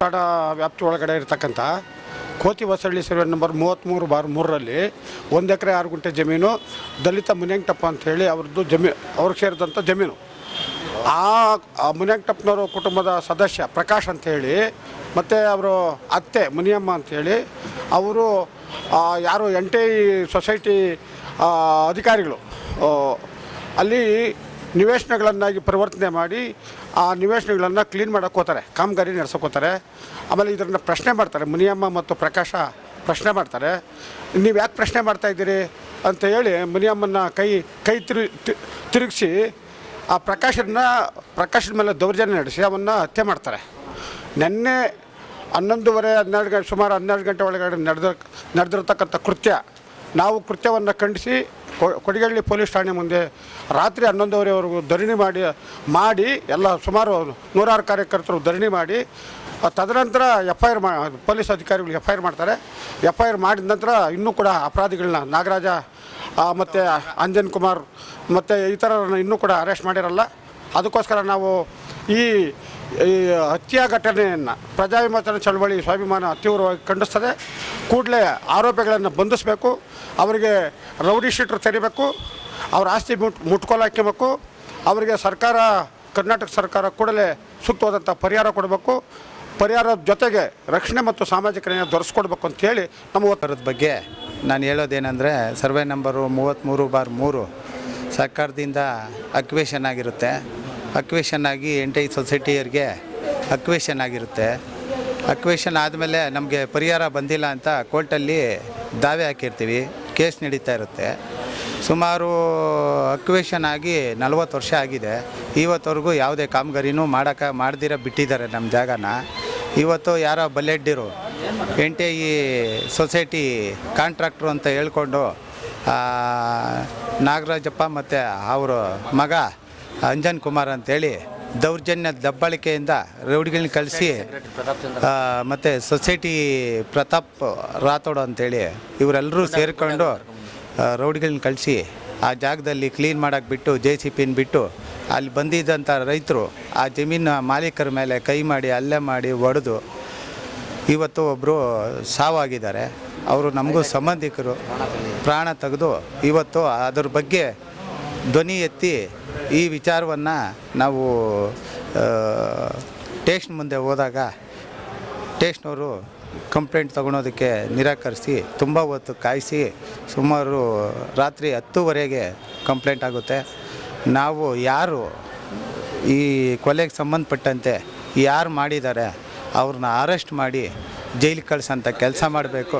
ತಾಡ ವ್ಯಾಪ್ತಿ ಒಳಗಡೆ ಇರತಕ್ಕಂಥ ಕೋತಿ ಹೊಸಳ್ಳಿ ಸರ್ವೆ ನಂಬರ್ ಮೂವತ್ತ್ಮೂರು ಬಾರ್ ಮೂರರಲ್ಲಿ ಒಂದು ಎಕರೆ ಆರು ಗುಂಟೆ ಜಮೀನು, ದಲಿತ ಮುನಿಯಂಟಪ್ಪ ಅಂಥೇಳಿ ಅವ್ರದ್ದು ಜಮೀ ಅವ್ರಿಗೆ ಸೇರಿದಂಥ ಜಮೀನು. ಆ ಮುನಿಯಂಟಪ್ಪನವರು ಕುಟುಂಬದ ಸದಸ್ಯ ಪ್ರಕಾಶ್ ಅಂಥೇಳಿ ಮತ್ತು ಅವರು ಅತ್ತೆ ಮುನಿಯಮ್ಮ ಅಂಥೇಳಿ ಅವರು ಯಾರು ಎನ್ ಟಿ ಸೊಸೈಟಿ ಅಧಿಕಾರಿಗಳು ಅಲ್ಲಿ ನಿವೇಶನಗಳನ್ನಾಗಿ ಪರಿವರ್ತನೆ ಮಾಡಿ, ಆ ನಿವೇಶನಗಳನ್ನು ಕ್ಲೀನ್ ಮಾಡೋಕೆ ಹೋಗ್ತಾರೆ, ಕಾಮಗಾರಿ ಹೋಗ್ತಾರೆ. ಆಮೇಲೆ ಇದನ್ನು ಪ್ರಶ್ನೆ ಮಾಡ್ತಾರೆ, ಮುನಿಯಮ್ಮ ಮತ್ತು ಪ್ರಕಾಶ ಪ್ರಶ್ನೆ ಮಾಡ್ತಾರೆ. ನೀವು ಯಾಕೆ ಪ್ರಶ್ನೆ ಮಾಡ್ತಾ ಇದ್ದೀರಿ? ಅಂತ ಹೇಳಿ ಮುನಿಯಮ್ಮನ ಕೈ ಕೈ ತಿರು ತಿರುಗಿಸಿ, ಆ ಪ್ರಕಾಶನ ಪ್ರಕಾಶದ ಮೇಲೆ ದೌರ್ಜನ್ಯ ನಡೆಸಿ ಅವನ್ನ ಹತ್ಯೆ ಮಾಡ್ತಾರೆ. ನಿನ್ನೆ ಹನ್ನೊಂದುವರೆ, ಹನ್ನೆರಡು ಗಂಟೆ, ಸುಮಾರು ಹನ್ನೆರಡು ಗಂಟೆ ಒಳಗಡೆ ನಡೆದ, ನಡೆದಿರ್ತಕ್ಕಂಥ ಕೃತ್ಯ. ನಾವು ಕೃತ್ಯವನ್ನು ಖಂಡಿಸಿ ಕೊಡಿಗಳ್ಳಿ ಪೊಲೀಸ್ ಠಾಣೆ ಮುಂದೆ ರಾತ್ರಿ ಹನ್ನೊಂದುವರೆವರೆಗೂ ಧರಣಿ ಮಾಡಿ ಮಾಡಿ, ಎಲ್ಲ ಸುಮಾರು ನೂರಾರು ಕಾರ್ಯಕರ್ತರು ಧರಣಿ ಮಾಡಿ ತದನಂತರ ಎಫ್ ಐ ಆರ್ ಮಾ, ಪೊಲೀಸ್ ಅಧಿಕಾರಿಗಳು ಎಫ್ ಐ ಆರ್ ಮಾಡ್ತಾರೆ. ಎಫ್ ಐ ಆರ್ ಮಾಡಿದ ನಂತರ ಇನ್ನೂ ಕೂಡ ಅಪರಾಧಿಗಳನ್ನ ನಾಗರಾಜ ಮತ್ತು ಅಂಜನ್ ಕುಮಾರ್, ಮತ್ತು ಇತರರನ್ನು ಇನ್ನೂ ಕೂಡ ಅರೆಸ್ಟ್ ಮಾಡಿರಲ್ಲ. ಅದಕ್ಕೋಸ್ಕರ ನಾವು ಈ ಈ ಹತ್ಯಾ ಘಟನೆಯನ್ನು ಪ್ರಜಾವಿಮೋಚನೆ ಚಳವಳಿ ಸ್ವಾಭಿಮಾನ ತೀವ್ರವಾಗಿ ಖಂಡಿಸ್ತದೆ. ಕೂಡಲೇ ಆರೋಪಿಗಳನ್ನು ಬಂಧಿಸಬೇಕು, ಅವರಿಗೆ ರೌಡಿ ಶೀಟ್ರ್ ತೆರಿಬೇಕು, ಅವ್ರ ಆಸ್ತಿ ಮುಟ್ ಮುಟ್ಕೊಲು ಹಾಕಿಬೇಕು ಅವರಿಗೆ ಸರ್ಕಾರ, ಕರ್ನಾಟಕ ಸರ್ಕಾರ ಕೂಡಲೇ ಸೂಕ್ತವಾದಂಥ ಪರಿಹಾರ ಕೊಡಬೇಕು ಪರಿಹಾರದ ಜೊತೆಗೆ ರಕ್ಷಣೆ ಮತ್ತು ಸಾಮಾಜಿಕ ನ್ಯಾಯ ದೊರೆಸ್ಕೊಡ್ಬೇಕು ಅಂತೇಳಿ ನಮ್ಮ ಒತ್ತರದ ಬಗ್ಗೆ ನಾನು ಹೇಳೋದೇನೆಂದರೆ ಸರ್ವೆ ನಂಬರು ಮೂವತ್ತ್ಮೂರು ಬಾರ್ ಮೂರು ಸರ್ಕಾರದಿಂದ ಅಕ್ವೇಷನ್ ಆಗಿರುತ್ತೆ. ಅಕ್ವೇಷನ್ ಆಗಿ ಎಂಟೈ ಸೊಸೈಟಿಯವ್ರಿಗೆ ಅಕ್ವೇಷನ್ ಆಗಿರುತ್ತೆ. ಅಕ್ವೇಷನ್ ಆದಮೇಲೆ ನಮಗೆ ಪರಿಹಾರ ಬಂದಿಲ್ಲ ಅಂತ ಕೋರ್ಟಲ್ಲಿ ದಾವೆ ಹಾಕಿರ್ತೀವಿ, ಕೇಸ್ ನಡೀತಾ ಇರುತ್ತೆ. ಸುಮಾರು ಅಕ್ವೇಷನ್ ಆಗಿ ನಲ್ವತ್ತು ವರ್ಷ ಆಗಿದೆ. ಇವತ್ತವರೆಗೂ ಯಾವುದೇ ಕಾಮಗಾರಿನೂ ಮಾಡೋಕೆ, ಮಾಡ್ದಿರ ಬಿಟ್ಟಿದ್ದಾರೆ ನಮ್ಮ ಜಾಗನ. ಇವತ್ತು ಯಾರೋ ಬಲ್ಲೆಡ್ಡಿರು, ಎಂಟೆ ಈ ಸೊಸೈಟಿ ಕಾಂಟ್ರಾಕ್ಟ್ರು ಅಂತ ಹೇಳ್ಕೊಂಡು ನಾಗರಾಜಪ್ಪ ಮತ್ತು ಅವರು ಮಗ ಅಂಜನ್ ಕುಮಾರ್ ಅಂತೇಳಿ ದೌರ್ಜನ್ಯ ದಬ್ಬಾಳಿಕೆಯಿಂದ ರೌಡಿಗಳನ್ನ ಕಳಿಸಿ ಮತ್ತು ಸೊಸೈಟಿ ಪ್ರತಾಪ್ ರಾಥೋಡ್ ಅಂತೇಳಿ ಇವರೆಲ್ಲರೂ ಸೇರಿಕೊಂಡು ರೌಡಿಗಳನ್ನ ಕಳಿಸಿ, ಆ ಜಾಗದಲ್ಲಿ ಕ್ಲೀನ್ ಮಾಡೋಕ್ಕೆ ಬಿಟ್ಟು, ಜೆ ಸಿ ಪಿನ ಬಿಟ್ಟು ಅಲ್ಲಿ ಬಂದಿದ್ದಂಥ ರೈತರು ಆ ಜಮೀನ ಮಾಲೀಕರ ಮೇಲೆ ಕೈ ಮಾಡಿ ಹಲ್ಲೆ ಮಾಡಿ ಒಡೆದು ಇವತ್ತು ಒಬ್ಬರು ಸಾವಾಗಿದ್ದಾರೆ. ಅವರು ನಮಗೂ ಸಂಬಂಧಿಕರು. ಪ್ರಾಣ ತೆಗೆದು ಇವತ್ತು ಅದ್ರ ಬಗ್ಗೆ ಧ್ವನಿ ಎತ್ತಿ ಈ ವಿಚಾರವನ್ನು ನಾವು ಟೇಸ್ಟ್ ಮುಂದೆ ಹೋದಾಗ ಟೇಸ್ಟ್ನವರು ಕಂಪ್ಲೇಂಟ್ ತೊಗೊಳೋದಕ್ಕೆ ನಿರಾಕರಿಸಿ, ತುಂಬ ಹೊತ್ತು ಕಾಯಿಸಿ, ಸುಮಾರು ರಾತ್ರಿ ಹತ್ತುವರೆಗೆ ಕಂಪ್ಲೇಂಟ್ ಆಗುತ್ತೆ. ನಾವು ಯಾರು ಈ ಕೊಲೆಗೆ ಸಂಬಂಧಪಟ್ಟಂತೆ ಯಾರು ಮಾಡಿದ್ದಾರೆ, ಅವ್ರನ್ನ ಅರೆಸ್ಟ್ ಮಾಡಿ ಜೈಲಿಗೆ ಕಳಿಸೋಂಥ ಕೆಲಸ ಮಾಡಬೇಕು.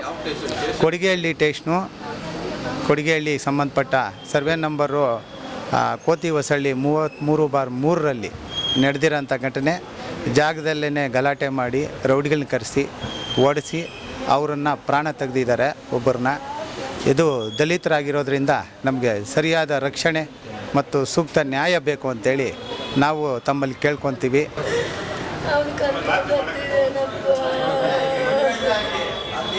ಕೊಡಿಗೆಹಳ್ಳಿ ಟೇಷನು ಕೊಡಿಗೆಹಳ್ಳಿ ಸಂಬಂಧಪಟ್ಟ ಸರ್ವೆ ನಂಬರು ಕೋತಿ ಹೊಸಳ್ಳಿ ಮೂವತ್ತ್ಮೂರು ಬಾರ್ ಮೂರರಲ್ಲಿ ನಡೆದಿರೋಂಥ ಘಟನೆ ಜಾಗದಲ್ಲೇ ಗಲಾಟೆ ಮಾಡಿ ರೌಡಿಗಳನ್ನ ಕರೆಸಿ, ಓಡಿಸಿ ಅವರನ್ನು ಪ್ರಾಣ ತೆಗೆದಿದ್ದಾರೆ ಒಬ್ಬರನ್ನ. ಇದು ದಲಿತರಾಗಿರೋದ್ರಿಂದ ನಮಗೆ ಸರಿಯಾದ ರಕ್ಷಣೆ ಮತ್ತು ಸೂಕ್ತ ನ್ಯಾಯ ಬೇಕು ಅಂತೇಳಿ ನಾವು ತಮ್ಮಲ್ಲಿ ಕೇಳ್ಕೊತೀವಿ.